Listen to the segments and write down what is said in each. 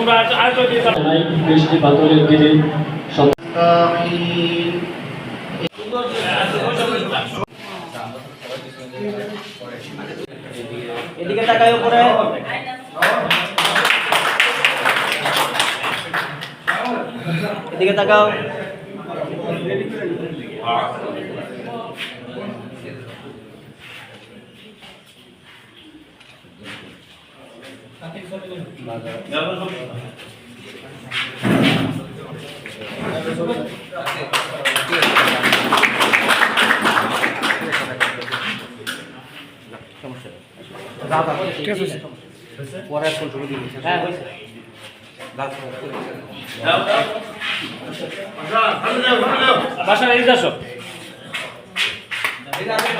তোমরা আরেকটা দিয়ে। বৃষ্টি বাদলের দিনে এদিকে উপরে এদিকে তাকাও বাসায় এদিকে আসো। বাসা দাও বাসা দাও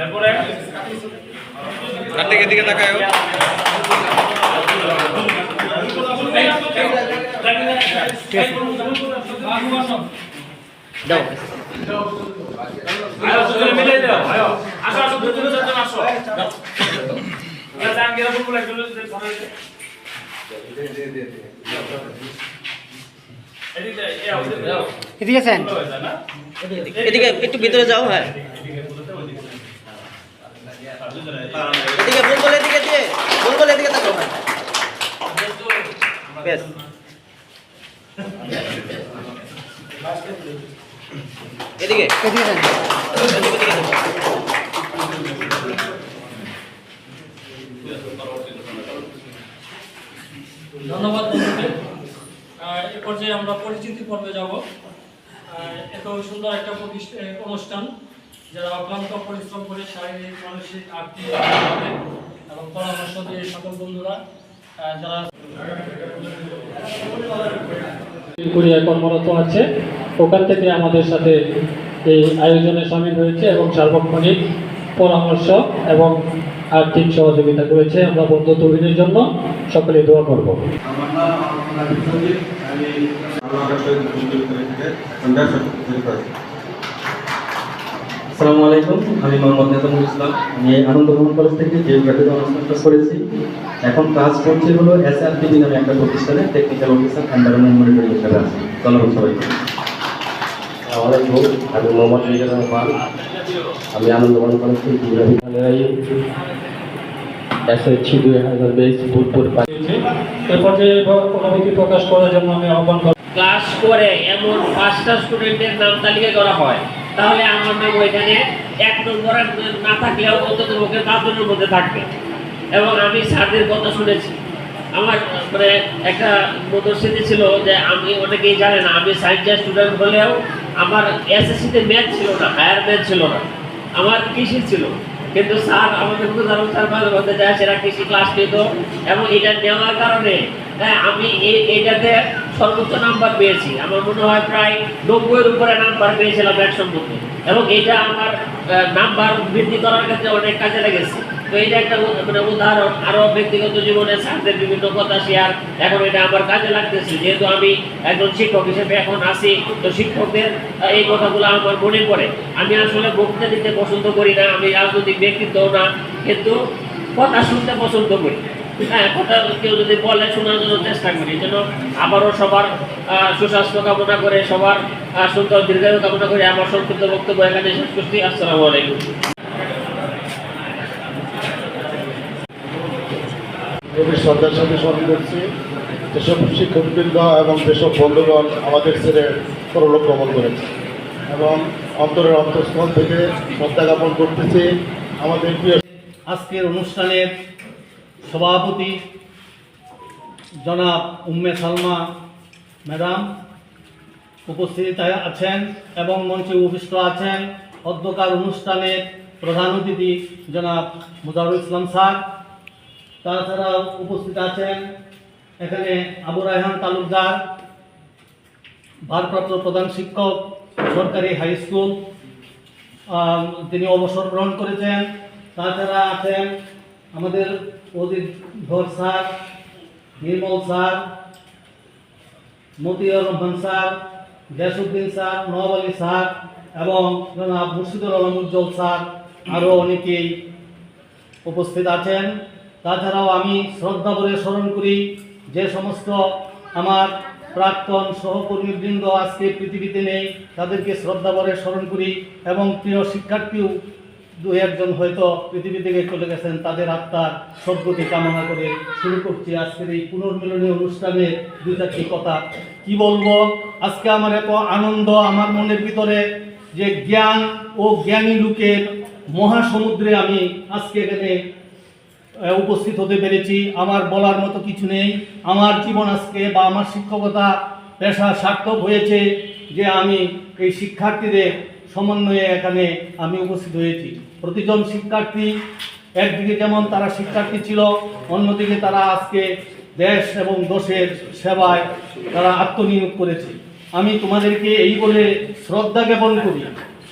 এরপরে কার্তিকের দিকে তাকায় দাও আয়ো দুজনে মিলে দাও আয়ো আসো আসো দুজনে চারজন আসো এটা জান গেরা বলব একজন এ ওদিকে দাও এদিকে আছেন না? এদিকে একটু ভিতরে যাও হ্যাঁ। এদিকে বুলবুল এদিকে দিয়ে বুলবুল এদিকে তাকাও হ্যাঁ। বেশ। এদিকে। এদিকে এদিকে ধন্যবাদ পর্যায়ে আমরা পরিচিতি পর্বে যাব। এত সুন্দর একটা অনুষ্ঠান, যারা অক্লান্ত পরিশ্রম করে শারীরিক, মানসিক, আর্থিক এবং পরামর্শ দিয়ে সকল বন্ধুরা যারা কর্মরত আছে। ওখান থেকে আমাদের সাথে এই আয়োজনে সামিল হয়েছে এবং সার্বক্ষণিক পরামর্শ এবং আর্থিক সহযোগিতা করেছে আমরা বন্ধু তৈরির জন্য সকলে দোয়া করব। আসসালামু আলাইকুম আমি মোহাম্মদ নেতামুল ইসলাম। আমি এই আনন্দ ভবন কলেজ থেকে জিওগ্রাফিতে অনার্স করেছি। এখন কাজ করছি হলো এস আর নামে একটা প্রতিষ্ঠানে টেকনিক্যাল অফিসার এনভায়রনমেন্ট মনিটরিং হিসেবে আছি ধন্যবাদ সবাইকে আমি মোহাম্মদ মিজান রহমান। আমি আনন্দ ভবন কলেজ থেকে জিওগ্রাফি এসএসসি দুই হাজার বাইশ ফুলপুর এ পর্যায়ে অনুভূতি প্রকাশ করার জন্য আমি আহ্বান করব। ক্লাস করে এমন পাঁচটা স্টুডেন্টের নাম তালিকা করা হয় তাহলে আমার নাম ওইখানে এক নম্বরে না থাকলেও অন্তত পাঁচজনের মধ্যে থাকবে। এবং আমি স্যারদের কথা শুনেছি। আমার মানে একটা মতো স্মৃতি ছিল যে আমি অনেকেই জানে না আমি সায়েন্সের স্টুডেন্ট হলেও আমার এসএসসিতে ম্যাথ ছিল না হায়ার ম্যাথ ছিল না আমার কৃষি ছিল। কিন্তু স্যার আমাদের উদাহরণ স্যার মাঝে মধ্যে যায় সেটা কৃষি ক্লাস নিত এবং এটা নেওয়ার কারণে হ্যাঁ, আমি এটাতে সর্বোচ্চ নাম্বার পেয়েছি। আমার মনে হয় প্রায় নব্বইয়ের উপরে নাম্বার পেয়েছিলাম একশোর মধ্যে এবং এটা আমার নাম্বার বৃদ্ধি করার ক্ষেত্রে অনেক কাজে লেগেছে। তো এটা একটা মানে উদাহরণ ব্যক্তিগত জীবনে স্যারদের বিভিন্ন কথা শেয়ার, এখন এটা আমার কাজে লাগতেছে। যেহেতু আমি একজন শিক্ষক হিসেবে এখন আছি, তো শিক্ষকদের এই কথাগুলো আমার মনে পড়ে। আমি আসলে বক্তৃতা দিতে পছন্দ করি না, আমি রাজনৈতিক ব্যক্তিত্ব না, কিন্তু কথা শুনতে পছন্দ করি। হ্যাঁ কথা কেউ যদি বলে, শোনার জন্য চেষ্টা করি। যেন আবারও সবার সুস্বাস্থ্য কামনা করে, সবার সুন্দর দীর্ঘায়ু কামনা করে আমার সংক্ষিপ্ত বক্তব্য এখানে আসসালামু আলাইকুম। গভীর শ্রদ্ধার সাথে স্মরণ করছি, যেসব শিক্ষকবৃন্দ এবং যেসব বন্ধুগণ আমাদের ছেড়ে পরলোক গমন করেছে এবং অন্তরের অন্তঃস্থল থেকে শ্রদ্ধা জ্ঞাপন করতেছি আমাদের প্রিয় আজকের অনুষ্ঠানের সভাপতি জনাব উম্মে সালমা ম্যাডাম উপস্থিত আছেন এবং মঞ্চে উপস্থিত আছেন। অধ্যকার অনুষ্ঠানের প্রধান অতিথি জনাব মুজারুল ইসলাম স্যার। তাছাড়া উপস্থিত আছেন এখানে আবু রায়হান তালুকদার, ভারপ্রাপ্ত প্রধান শিক্ষক, সরকারি হাই স্কুল তিনি অবসর গ্রহণ করেছেন। তাছাড়া আছেন আমাদের Ajit Dhar sir, Nirmal sir, Motiur Rahman sir Gyasuddin sir, Nawab Ali sir এবং জনাব মুর্শিদুল আলম উজ্জ্বল স্যার, আরও অনেকেই উপস্থিত আছেন। তাছাড়াও আমি শ্রদ্ধা করে স্মরণ করি যে সমস্ত আমার প্রাক্তন সহকর্মীবৃন্দ আজকে পৃথিবীতে নেই, তাদেরকে শ্রদ্ধা করে স্মরণ করি এবং প্রিয় শিক্ষার্থীও দু একজন হয়তো পৃথিবী থেকে চলে গেছেন, তাদের আত্মার সদ্গতি কামনা করে শুরু করছি আজকের এই পুনর্মিলনী অনুষ্ঠানে দুই চারটি কথা। কি বলব? আজকে আমার এত আনন্দ, আমার মনের ভিতরে যে জ্ঞান ও জ্ঞানী লোকের মহাসমুদ্রে আমি আজকে এখানে উপস্থিত হতে পেরেছি। আমার বলার মতো কিছু নেই। আমার জীবন আজকে বা আমার শিক্ষকতা পেশা সার্থক হয়েছে যে আমি এই শিক্ষার্থীদের সমন্বয়ে এখানে আমি উপস্থিত হয়েছি। প্রতিজন শিক্ষার্থী একদিকে যেমন তারা শিক্ষার্থী ছিল, অন্যদিকে তারা আজকে দেশ এবং দেশের সেবায় তারা আত্মনিয়োগ করেছে। আমি তোমাদেরকে এই বলে শ্রদ্ধা জ্ঞাপন করি।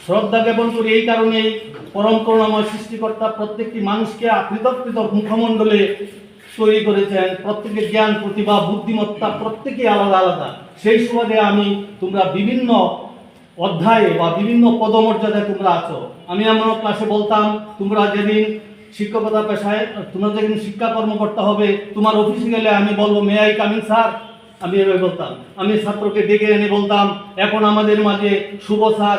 শ্রদ্ধা জ্ঞাপন করি এই কারণেই পরম করুণাময় সৃষ্টিকর্তা প্রত্যেকটি মানুষকে পৃথক পৃথক মুখমণ্ডলে তৈরি করেছেন। প্রত্যেকের জ্ঞান, প্রতিভা, বুদ্ধিমত্তা প্রত্যেকে আলাদা আলাদা। সেই সুবাদে আমি তোমরা বিভিন্ন অধ্যায়ে বা বিভিন্ন পদমর্যাদায় তোমরা আছো। আমি আমার ক্লাসে বলতাম, তোমরা যেদিন শিক্ষকতা পেশায়, তোমরা যেদিন শিক্ষা কর্মকর্তা হবে, তোমার অফিসে গেলে আমি বলব মে আই কামিং স্যার আমি এভাবে বলতাম। আমি ছাত্রকে ডেকে এনে বলতাম, এখন আমাদের মাঝে শুভ স্যার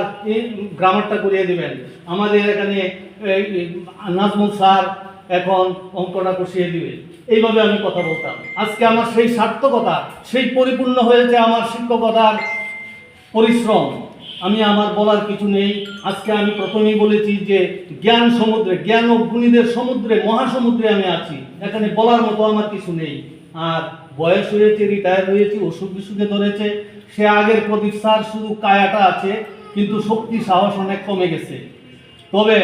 গ্রামারটা করিয়ে দেবেন। আমাদের এখানে নাজমুল স্যার এখন অঙ্কটা কষিয়ে দিবে। এইভাবে আমি কথা বলতাম। আজকে আমার সেই সার্থকতা, সেই পরিপূর্ণ হয়েছে আমার শিক্ষকতার পরিশ্রম। আমি আমার বলার কিছু নেই। আজকে আমি প্রথমেই বলেছি যে জ্ঞান সমুদ্রে, জ্ঞান ও গুণীদের সমুদ্রে, মহাসমুদ্রে আমি আছি। এখানে বলার মতো আমার কিছু নেই। আর বয়স হয়েছে রিটায়ার হয়েছে অসুখ বিসুখে ধরেছে, সে আগের প্রদীপ স্যার শুধু কায়াটা আছে, কিন্তু শক্তি, সাহস অনেক কমে গেছে। তবে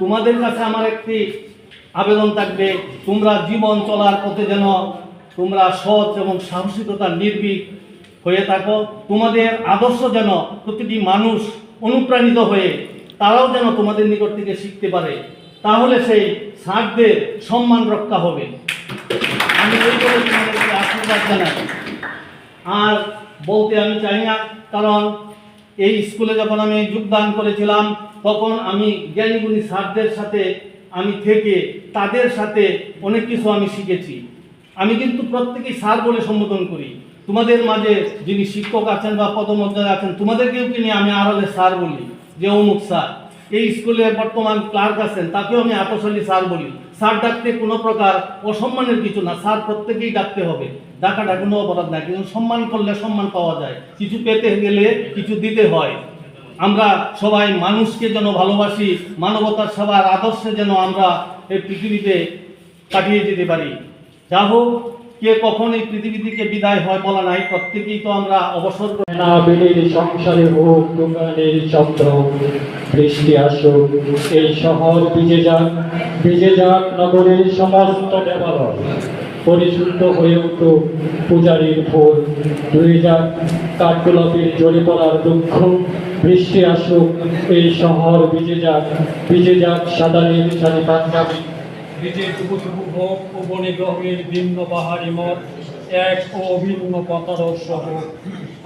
তোমাদের কাছে আমার একটি আবেদন থাকবে, তোমরা জীবন চলার পথে যেন তোমরা সৎ এবং সাহসিকতা নির্ভীক হয়ে থাকো, তোমাদের আদর্শ যেন প্রতিটি মানুষ অনুপ্রাণিত হয়ে তারাও যেন তোমাদের নিকট থেকে শিখতে পারে, তাহলে সেই স্যারদের সম্মান রক্ষা হবে। আমি এই বলে আর বলতে আমি চাই না, কারণ এই স্কুলে যখন আমি যোগদান করেছিলাম, তখন আমি জ্ঞানীগুণী স্যারদের সাথে আমি থেকে তাদের সাথে অনেক কিছু আমি শিখেছি। আমি কিন্তু প্রত্যেকেই স্যার বলে সম্বোধন করি। তোমাদের মাঝে যিনি শিক্ষক আছেন বা পদমর্যাদা আছেন, তোমাদেরকেও কিনে আমি আড়ালে স্যার বলি, যে অমুক স্যার? এই স্কুলে বর্তমান ক্লার্ক আছেন, তাকেও আমি আপসালী স্যার বলি। স্যার ডাকতে কোনো প্রকার অসম্মানের কিছু না। স্যার প্রত্যেকেই ডাকতে হবে। ডাকাটা কোনো অপরাধ না, কিন্তু সম্মান করলে সম্মান পাওয়া যায়। কিছু পেতে গেলে কিছু দিতে হয়। আমরা সবাই মানুষকে যেন ভালোবাসি, মানবতার সবার আদর্শে যেন আমরা এই পৃথিবীতে কাটিয়ে যেতে পারি। যা হোক কে কখন এই পৃথিবী থেকে বিদায় হয় বলা নাই, প্রত্যেকেই তো আমরা অবসর না সংসারে হোক দোকানের চন্দ্র, বৃষ্টি আসুক, এই শহর ভিজে যাক ভিজে যাক নগরের সমস্ত দেবালয়। পরিশুদ্ধ হয়ে উঠুক পূজারীর ফুল ধুয়ে যাক কাঠগোলাপের জ্বলে পড়ার দুঃখ, বৃষ্টি আসুক, এই শহর ভিজে যাক ভিজে যাক সাদানের সারি পাঞ্জাবি। বীজের টুকু টুকু ভোগ ও বনে গ্রহের ভিন্ন পাহাড়ি মত, এক ও অভিন্ন পতারস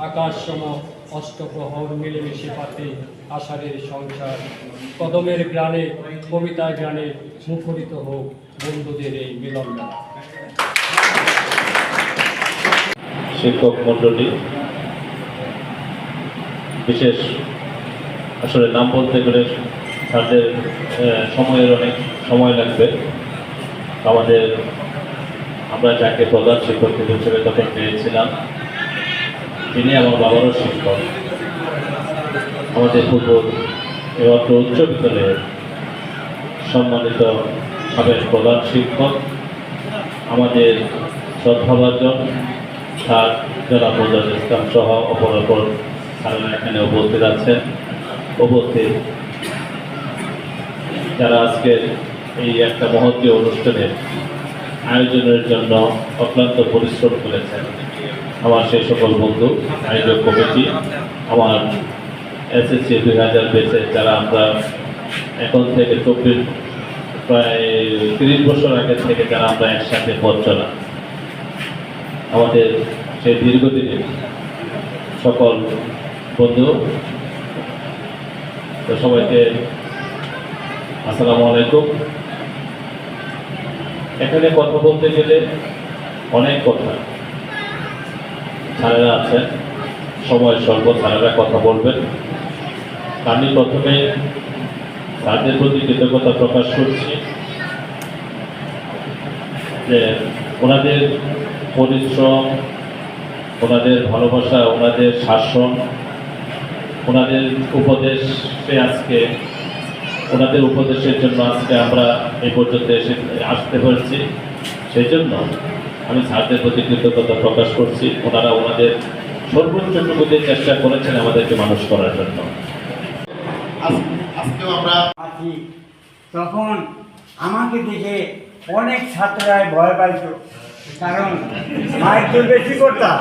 আকাশ সম অষ্টপ্রহর মিলেমিশে পাতে আষাঢ়ের সংসার। কদমের গ্রানে কবিতার গ্রানে মুখরিত হোক বন্ধুদের এই মিলন শিক্ষক মণ্ডলী, বিশেষ আসলে নাম বলতে গেলে তাদের সময়ের অনেক সময় লাগবে। আমাদের, আমরা যাকে প্রধান শিক্ষক হিসেবে তখন পেয়েছিলাম, তিনি আমার বাবারও শিক্ষক। আমাদের পূর্ব এমাত্র উচ্চ বিদ্যালয়ের সম্মানিত সাবেক প্রধান শিক্ষক, আমাদের শ্রদ্ধাভাজন স্যার জনাব মোজাজ ইসলাম সহ অপর অপর স্যারেরা এখানে উপস্থিত আছেন। উপস্থিত যারা আজকে এই একটা মহতীয় অনুষ্ঠানের আয়োজনের জন্য অক্লান্ত পরিশ্রম করেছেন আমার সেই সকল বন্ধু, আয়োজক কমিটি, আমার এসএসসি দুই হাজার বেসে, যারা আমরা এখন থেকে চব্বিশ, প্রায় তিরিশ বছর আগে থেকে যারা আমরা একসাথে পথ চলা। আমাদের সেই দীর্ঘদিনের সকল বন্ধু সবাইকে আসসালামু আলাইকুম। এখানে কথা বলতে গেলে অনেক কথা। স্যারেরা আছেন সময় স্বল্প স্যারেরা কথা বলবেন। আমি প্রথমে তাদের প্রতি কৃতজ্ঞতা প্রকাশ করছি যে ওনাদের পরিশ্রম, ওনাদের ভালোবাসা, ওনাদের শাসন, ওনাদের উপদেশে আজকে ওনাদের উপদেশের জন্য আজকে আমরা এই পর্যন্ত এসে আসতে পেরেছি সেই জন্য আমি স্যারদের প্রতি কৃতজ্ঞতা প্রকাশ করছি। ওনারা ওনাদের সর্বোচ্চটুকু চেষ্টা করেছেন আমাদেরকে মানুষ করার জন্য। আজকেও আমরা আছি। তখন আমাকে দেখে অনেক ছাত্ররাই ভয় পাইত। কারণ মাইক তো বেশি করতাম।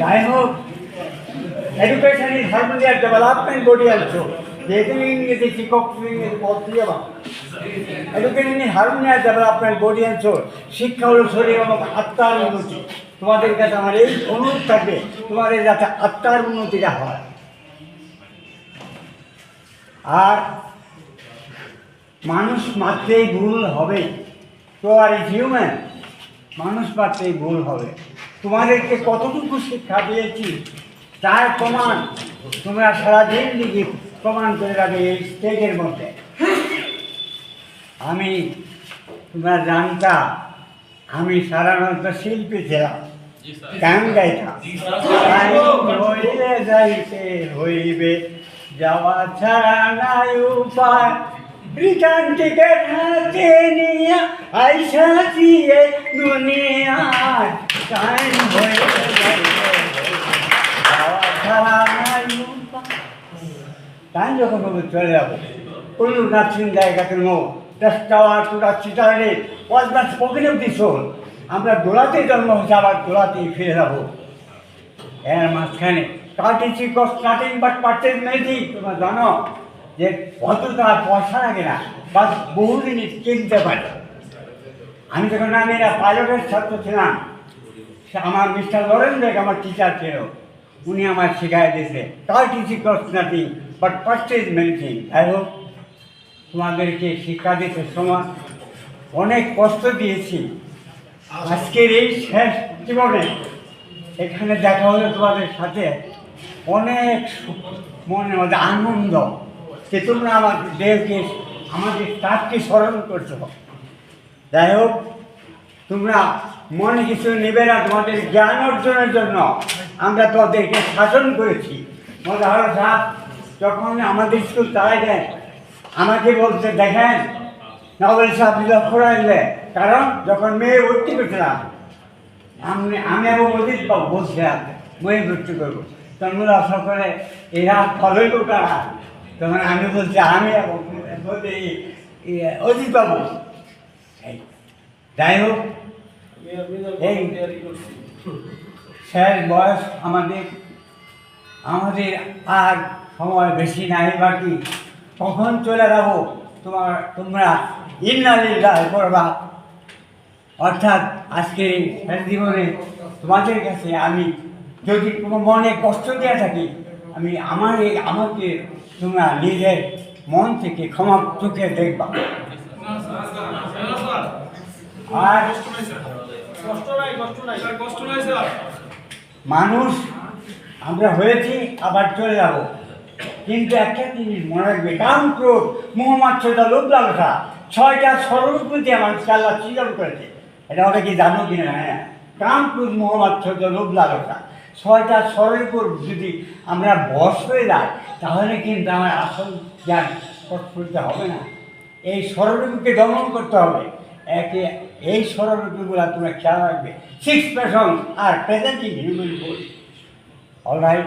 যাই হোক education is harmonious development body also যেহেতু ইংরেজি শিক্ষক ইংরেজি পদ দিয়ে বা education is harmonious development body also শিক্ষা হলো শরীর এবং আত্মার উন্নতি তোমাদের কাছে আমার এই অনুরোধ থাকবে, তোমাদের যাতে আত্মার উন্নতিটা হয়। আর মানুষ মাত্রেই ভুল হবে। তো আর হিউম্যান মানুষ মাত্রেই ভুল হবে তোমাদেরকে কতটুকু শিক্ষা দিয়েছি, তার প্রমাণ তোমরা সারাদিন দিকে প্রমাণ করে রাখবে এই স্টেজের মধ্যে। আমি তোমরা জানতা আমি সাধারণত শিল্পী ছিলাম গান গাইতাম। হইলে যাইতে হইবে যাওয়া ছাড়া নাই উপায়। রিটার্ন টিকেট হাতে নিয়ে আইসা দিয়ে দুনিয়ায়। টাইম হইলে যাইতে হইবে যাওয়া ছাড়া নাই উপায় তাই যখন আমি চলে যাব। কোনো নাচিং জায়গাতে no just our to the চিটারে was the spoken of আমরা দোলাতে জন্ম হয়েছে, আবার দোলাতেই ফিরে যাব। এর মাঝখানে কাটিছি কাটিং বাট পার্টের মেয়েছি তোমরা জানো যে অত তার পয়সা লাগে না বা বহু কিনতে পারে। আমি যখন আমি এরা পাইলটের ছাত্র ছিলাম আমার মিস্টার লরেন বেগ আমার টিচার ছিল, উনি আমার শেখায় দিয়েছে। Car TC cost but purchase many thing যাই হোক তোমাদেরকে শিক্ষা দিতে সময় অনেক কষ্ট দিয়েছি। আজকের এই শেষ জীবনে এখানে দেখা হলো তোমাদের সাথে অনেক মনে মধ্যে আনন্দ যে তোমরা আমাদের দেহকে, আমাদের স্টাফকে স্মরণ করছ। যাই হোক, তোমরা মনে কিছু নেবে না তোমাদের জ্ঞান অর্জনের জন্য। আমরা তোমাদেরকে শাসন করেছি। মজাহর সাহেব যখন আমাদের স্কুল তারাই দেয়, আমাকে বলতে দেখেন নবল সাহেব লক্ষ্য রাখলে কারণ যখন মেয়ে ভর্তি করছিলাম, আমি আমি এবং অজিত বাবু বলছিলাম মেয়ে ভর্তি করব। তখন আশা করে এরা ফলোই কারা তখন আমি বলছি, আমি এবং অজিত বাবু। যাই হোক, এই শেষ বয়স আমাদের আমাদের আর সময় বেশি নাই বাকি। কখন চলে যাব? তোমার, তোমরা ইন্নালিল্লাহ করবা অর্থাৎ আজকে শেষ জীবনে তোমাদের কাছে আমি যদি কোনো মনে কষ্ট দেওয়া থাকি, আমি আমার এই আমাকে তোমরা নিজের মন থেকে ক্ষমা চোখে দেখবা। আর মানুষ, আমরা হয়েছি, আবার চলে যাব। কিন্তু একটা জিনিস মনে রাখবে কাম ক্রোধ মোহাম্মদ ছয়টা লোভ লালসা ছয়টা সরলপতি আমার আল্লাহ সৃজন করেছে। এটা ওটা কি জানো কিনা? হ্যাঁ। কাম ক্রোধ মোহাম্মদ ছয়টা লোভ লালসা ছয়টা সরলপুর যদি আমরা বশ হয়ে যাই তাহলে কিন্তু আমার আসল জ্ঞান করতে হবে না। এই সরলরূপকে দমন করতে হবে। একে, এই সরলরূপগুলো তোমরা খেয়াল রাখবে। সিক্স প্যাশন আর প্রেজেন্টিং হিউম্যান বডি অলরাইট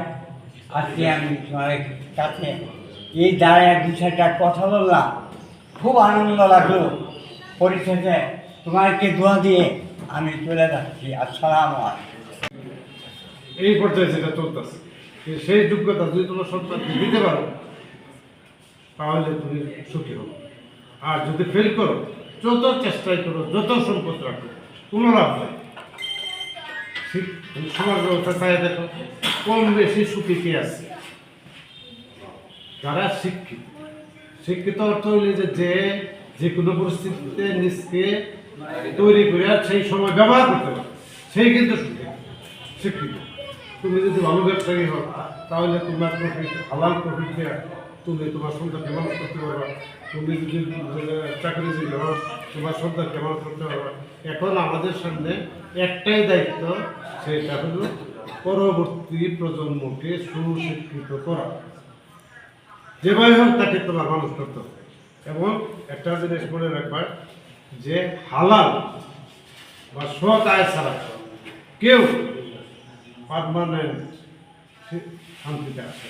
আজকে আমি তোমার কাছে এই দাঁড়ায় দু চারটা কথা বললাম। খুব আনন্দ লাগল। পরিশেষে তোমাকে দোয়া দিয়ে আমি চলে যাচ্ছি। আসসালাম এই পর্যায়ে যেটা চলতেছে সেই যোগ্যতা যদি তোমার সন্তানকে দিতে পারো, তাহলে তুমি সুখী হবে আর যদি ফেল করো, যত চেষ্টাই করো, যত সম্পদ রাখো, কোনো লাভ নেই। সমাজ ব্যবস্থা চাই দেখো। কম বেশি সুখী কে আছে। যারা শিক্ষিত শিক্ষিত অর্থ হইলে যে যে যে কোনো পরিস্থিতিতে নিজকে তৈরি করে সেই সময় ব্যবহার করতে পারে। সেই কিন্তু শিক্ষিত। তুমি যদি ভালো ব্যবসায়ী হও, তাহলে তোমার প্রফিট, হালাল প্রফিট তুমি তোমার সন্তানকে মানুষ করতে পারবা। তুমি যদি চাকরিজীবী হও, তোমার সন্তানকে মানুষ করতে পারবা। এখন আমাদের সামনে একটাই দায়িত্ব, সেটা হলো পরবর্তী প্রজন্মকে সুশিক্ষিত করা। যেভাবে হোক, তাকে তোমার মানুষ করতে এবং একটা জিনিস মনে রাখবার যে হালাল বা সৎ আয় ছাড়া কেউ পারমানেন্ট শান্তিতে আসে।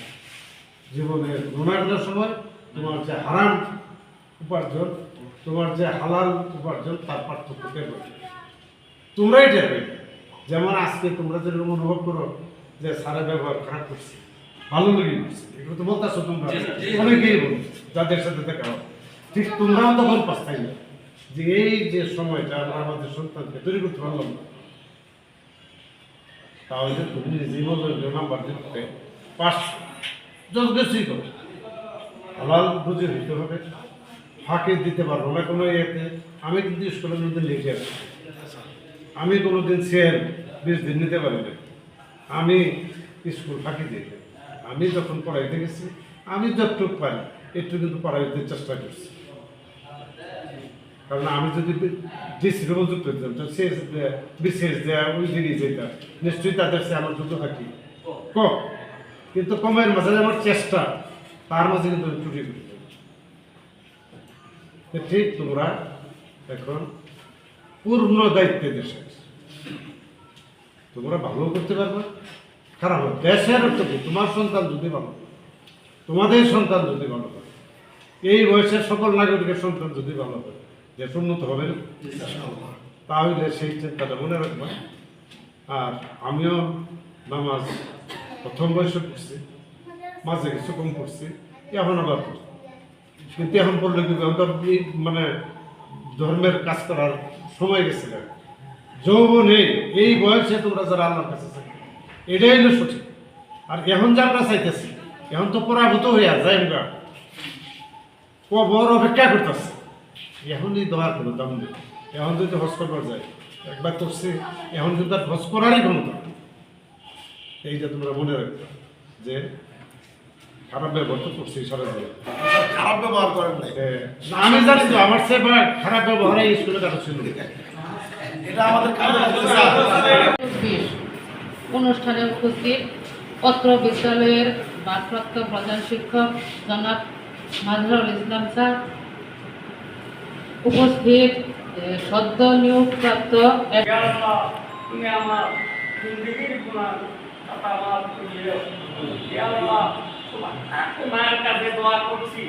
জীবনের গুণাগুলোর সময় তোমার যে হারাম উপার্জন, তোমার যে হালাল উপার্জন, তার পার্থক্য তোমরাই দেখবে যেমন আজকে তোমরা যেরকম অনুভব করো যে সারা ব্যবহার খারাপ করছে ভালো লেগে করছে এগুলো তো বলতেছো তোমরা। অনেকেই বলো যাদের সাথে দেখা হয়। ঠিক তোমরাও তখন পাস্তাই না। যে এই যে সময়টা আমরা আমাদের সন্তানকে তৈরি করতে পারলাম না তাহলে তুমি নিজেই বলবে যে নাম্বার দিতে পাঁচ যত কিছুই করো। হালাল বুঝে দিতে হবে। ফাঁকে দিতে পারব না কোনো ইয়েতে। আমি কিন্তু স্কুলের মধ্যে লিখে আসি। আমি কোনো দিন সেল বিশ দিন নিতে পারি না আমি স্কুল ফাঁকি দিই। আমি যখন পড়াইতে গেছি, আমি যতটুকু পারি, একটু কিন্তু পড়াইতে চেষ্টা করছি। কারণ আমি যদি ডিসি যুক্ত হতাম তো সে বিশেষ দেয়া ওই দিনই যেটা, নিশ্চয়ই তাদের সে আমার যুক্ত থাকি। কম কিন্তু কমের মাঝে আমার চেষ্টা, তার মাঝে কিন্তু ত্রুটি ঠিক তোমরা এখন পূর্ণ দায়িত্বে দেশে তোমরা ভালো করতে পারবে, খারাপ দেশের কি? তোমার সন্তান যদি ভালো তোমাদের সন্তান যদি ভালো হয় এই বয়সের সকল নাগরিকের সন্তান যদি ভালো হয় দেশ উন্নত হবে তাহলে সেই চিন্তাটা মনে রাখবে। আর আমিও নামাজ প্রথম বয়সে পড়ছি, মাঝে কিছু কম পড়ছি, এখন আবার পড়ছি। কিন্তু এখন পড়লে কিন্তু মানে ধর্মের কাজ করার সময় গেছে যৌবনে এই বয়সে তোমরা যারা আল্লাহর কাছে চাই এটাই হলো সঠিক। আর এখন যা আমরা চাইতেছি, এখন তো পরাভূত হইয়া যাই আমরা বড় অপেক্ষা করতেছে। এখন এই দেওয়ার কোনো দাম নেই এখন যদি হজ করবার যায়, একবার সে এখন কিন্তু তার হজ করারই ক্ষমতা। এইটা তোমরা মনে রাখবে যে খারাপ ব্যবহার তো করছি সারা খারাপ ব্যবহার করেন নাই। আমি জানি তো আমার সে খারাপ ব্যবহার এই স্কুলে ছিল। এটা আমাদের অনুষ্ঠানে উপস্থিত অত্র বিদ্যালয়ের ভারপ্রাপ্ত প্রধান শিক্ষক জনাব মাজহারুল ইসলাম স্যার উপস্থিত সদ্য নিয়োগপ্রাপ্ত তুমি আমার জিন্দগির কথা তোমার কাছে দোয়া করছি।